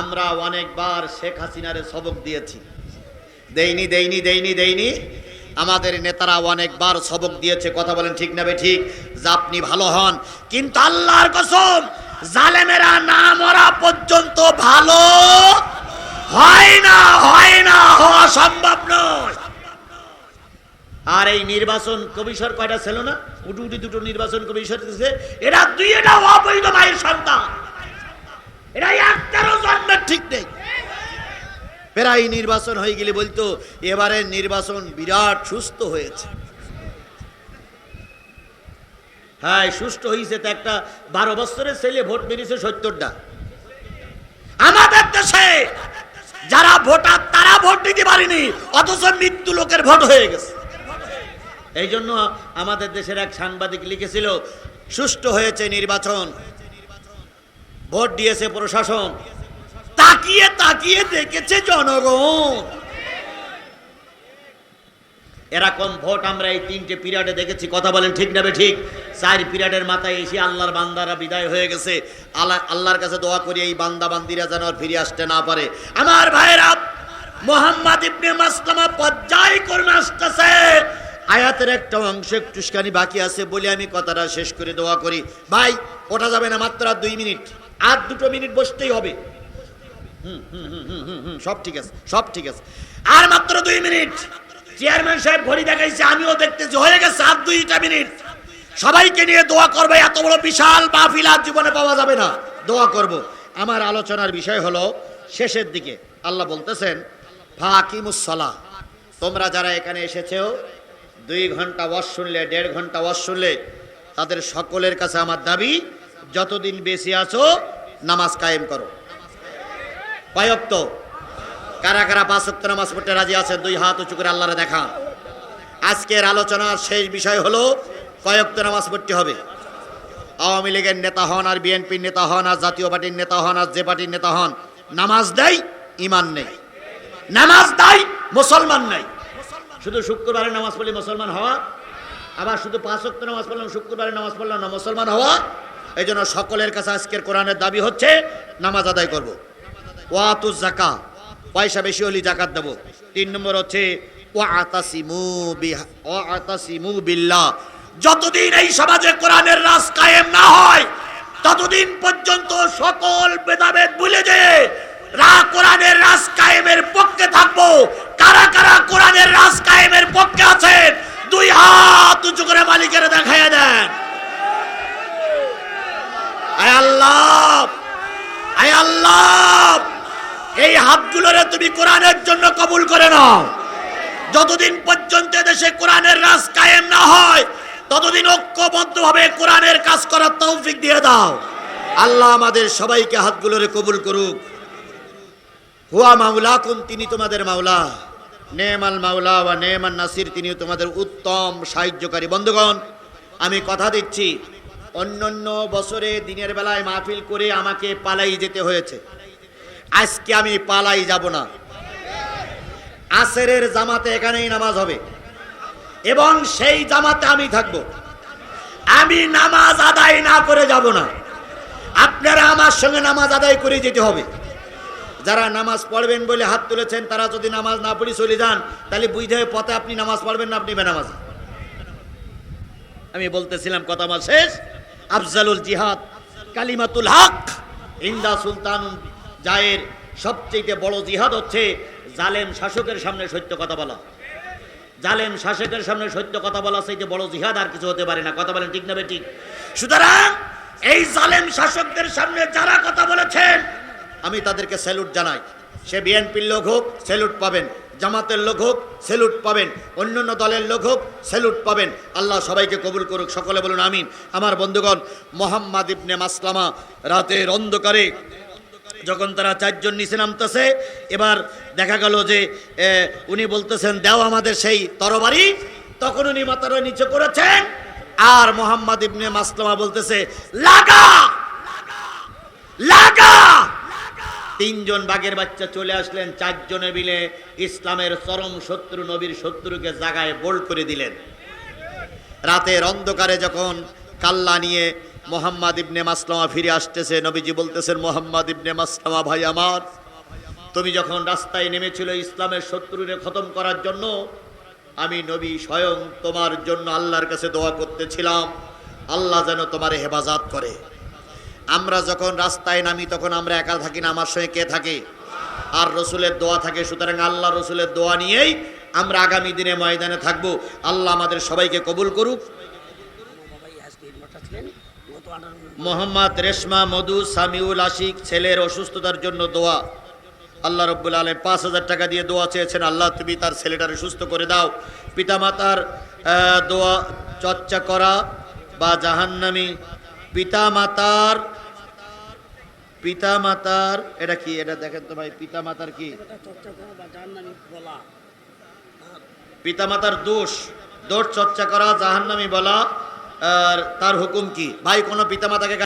আমরা অনেকবার শেখ হাসিনারে সবক দিয়েছি। দেইনি দেইনি দেইনি দেইনি। আমাদের নেতারা অনেকবার সবক দিয়েছে। কথা বলেন ঠিক না বে ঠিক? যে আপনি ভালো হন। কিন্তু আল্লাহর কসম, জালেমেরা না মরা পর্যন্ত ভালো হয় না হয় না, হওয়া সম্ভব নয়। আর এই নির্বাচন কমিশন কয়টা ছিল না? উটু উটি দুটো নির্বাচন কমিশন এরা দুই, এটা অবৈধ মায়ের সন্তান। এরা একটারও জন্মের ঠিক নেই। প্রায় নির্বাচন হয়ে গেলে বলতো নির্বাচন বিরাট সুস্থ হয়েছে। হ্যাঁ সুস্থ হয়েছে তো একটা বারো বছরের ছেলে ভোট মেরেছে সত্তরটা। আমাদের দেশে যারা ভোটার, তারা ভোট দিতে পারেনি, অথচ মৃত্যু লোকের ভোট হয়ে গেছে। এই জন্য আমাদের দেশের এক সাংবাদিক লিখেছিল সুষ্ঠু হয়েছে নির্বাচন। ভোট দিয়েছে প্রশাসন। তাকিয়ে তাকিয়ে দেখেছে জনগণ। এরকম ভোট আমরা এই তিনটে পিরিয়ডে দেখেছি, কথা বলেন ঠিক না ঠিক? চার পিরিয়ডের মাথায় এসে আল্লাহর বান্দারা বিদায় হয়ে গেছে। আল্লাহ, আল্লাহর কাছে দোয়া করি এই বান্দা বান্দিরা যেন আর ফিরে আসতে না পারে। আমার ভাইরা মোহাম্মদ ইবনে মাসলামা পর্যায় কর্মে আসতেছে। আয়াতের একটা অংশ একটুখানি বাকি আছে বলে আমি কথাটা শেষ করে দোয়া করি। ভাই ওটা যাবে না মাত্র দুই মিনিট। আর দুটো মিনিট বসতেই হবে। হুম, হুম, হুম, হুম, সব ঠিক আছে সব ঠিক আছে। আর মাত্র দুই মিনিট। চেয়ারম্যান সাহেব ঘড়ি দেখাইছে আমিও দেখতেছি হয়ে গেছে আর দুইটা মিনিট। সবাইকে নিয়ে দোয়া করবে এত বড় বিশাল মাহফিল আর জীবনে পাওয়া যাবে না। দোয়া করব। আমার আলোচনার বিষয় হলো শেষের দিকে আল্লাহ বলতেছেন ফাকিমুসলা তোমরা যারা এখানে এসেছেও দুই ঘণ্টা ওয়াজ শুনলে দেড় ঘণ্টা ওয়াজ শুনলে তাদের সকলের কাছে আমার দাবি যতদিন বেশি আছো নামাজ কায়েম করো। কয়ক্ত কারা কারা পাঁচ ওয়াক্ত নামাজ পড়তে রাজি আছেন, দুই হাত উঁচু করে আল্লাহরে দেখা। আজকের আলোচনার শেষ বিষয় হলো কয়ক্ত নামাজ পড়তে হবে। আওয়ামী লীগের নেতা হন আর বিএনপির নেতা হন আর জাতীয় পার্টির নেতা হন আর যে পার্টির নেতা হন, নামাজ দেয়, ইমান নেই। নামাজ দেয়, মুসলমান নেই। শুধু শুক্রবারে নামাজ পড়লে মুসলমান হওয়া, আবার শুধু পাঁচ ওয়াক্ত নামাজ পড়লাম, শুক্রবারে নামাজ পড়লাম না, মুসলমান হওয়া এই জন্য সকলের কাছে আজকের কোরআনের দাবি হচ্ছে নামাজ আদায় করব। ওয়াতু জাকা পয়সা বেশি হলে জাকাত দেব। তিন নম্বর হচ্ছে যতদিন এই সমাজে কোরআনের রাস কায়েম না হয়, ততদিন পর্যন্ত সকল ভেদাভেদ ভুলে যেয়ে রা কোরআনের রাস কায়েমের পক্ষে থাকব কারা কারা কোরআনের রাজ কায়েমের পক্ষে আছেন দুই হাত উঁচু করে মালিকের দেখাইয়া দেন আয় আল্লাহ আয় আল্লাহ এই হাতগুলোরে তুমি কোরআনের জন্য কবুল করে নাও। যতদিন পর্যন্ত দেশে কোরআনের রাজ কায়েম না হয়, ততদিন ঐক্যবদ্ধভাবে কোরআনের কাজ করার তৌফিক দিয়ে দাও। আল্লাহ আমাদের সবাইকে হাতগুলোরে কবুল করুক। হুয়া মাওলা কোন তিনি তোমাদের মাওলা। নেমাল মাওলা বা নেমান নাসির তিনি তোমাদের উত্তম সাহায্যকারী। বন্ধুগণ, আমি কথা দিচ্ছি, অন্যান্য বছরে দিনের বেলায় মাহফিল করে আমাকে পালাই যেতে হয়েছে। আজকে আমি পালাই যাব না। আসেরের জামাতে এখানেই নামাজ হবে। এবং সেই জামাতে আমি থাকব। আমি নামাজ আদায় না করে যাব না। আপনারা আমার সঙ্গে নামাজ আদায় করে যেতে হবে। যারা নামাজ পড়বেন বলে হাত তুলেছেন, তারা যদি নামাজ না পড়ি চলে যান, তাহলে বুঝতে পথে আপনি নামাজ পড়বেন না, আপনি বেনামাজ। আমি বলতেছিলাম কথা আমার শেষ। আফজালুল জিহাদ, কালিমাতুল হক, ইন্দা সুলতান জায়ের সবচেয়ে বড় জিহাদ হচ্ছে জালেম শাসকের সামনে সত্য কথা বলা। জালেম শাসকের সামনে সত্য কথা বলা চাইতে বড় জিহাদ আর কিছু হতে পারে না। কথা বলেন ঠিক না ঠিক? সুতরাং এই জালেম শাসকদের সামনে যারা কথা বলেছেন, আমি তাদেরকে স্যালুট জানাই। সে বিএনপির লোক হোক, স্যালুট পাবেন। জামাতের লোক হোক, স্যালুট পাবেন। অন্যান্য দলের লোক হোক, স্যালুট পাবেন। আল্লাহ সবাইকে কবুল করুক। সকলে বলুন আমিন। আমার বন্ধুগণ, মোহাম্মদ ইবনে মাসলামা রাতের অন্ধকারে যখন তারা চারজন নিচে নামতেছে, এবার দেখা গেল যে উনি বলতেছেন, দেও আমাদের সেই তরবারি। তখন উনি মাতার নিচে করেছেন, আর মোহাম্মদ ইবনে মাসলামা বলতেছে, লাগা! লাগা! তিনজন বাঘের বাচ্চা চলে আসলেন, চারজনে মিলে ইসলামের চরম শত্রু, নবীর শত্রুকে জাগায় বোল্ড করে দিলেন। রাতের অন্ধকারে যখন কাল্লা নিয়ে মোহাম্মদ ইবনে মাসলামা ফিরে আসতেছে, নবীজি বলতেছেন, মোহাম্মদ ইবনে মাসলামা ভাই আমার, তুমি যখন রাস্তায় নেমেছিল ইসলামের শত্রুরে খতম করার জন্য, আমি নবী স্বয়ং তোমার জন্য আল্লাহর কাছে দোয়া করতেছিলাম। আল্লাহ যেন তোমার হেফাজত করে। আমরা যখন রাস্তায় নামি, তখন আমরা একা থাকি না, আমার সঙ্গে কে থাকে? আর রসুলের দোয়া থাকে, সুতরাং আল্লাহ রসুলের দোয়া নিয়েই আমরা আগামী দিনে ময়দানে থাকব। আল্লাহ আমাদের সবাইকে কবুল করুক। মোহাম্মদ রেশমা মধু সামিউল আশিক ছেলের অসুস্থতার জন্য দোয়া। আল্লাহ রব্বুল আলম পাঁচ হাজার টাকা দিয়ে দোয়া চেয়েছেন, আল্লাহ তুমি তার ছেলেটারে সুস্থ করে দাও। পিতামাতার দোয়া, চর্চা করা বা জাহান্নামি। পিতামাতার পিতামাতার, এটা কি? এটা দেখেন তো ভাই, পিতামাতার কি? পিতামাতার দোষ। দোষ চর্চা করা, জাহান্নামি বলা। আর তার হুকুম কি? ভাই কোনো পিতামাতাকে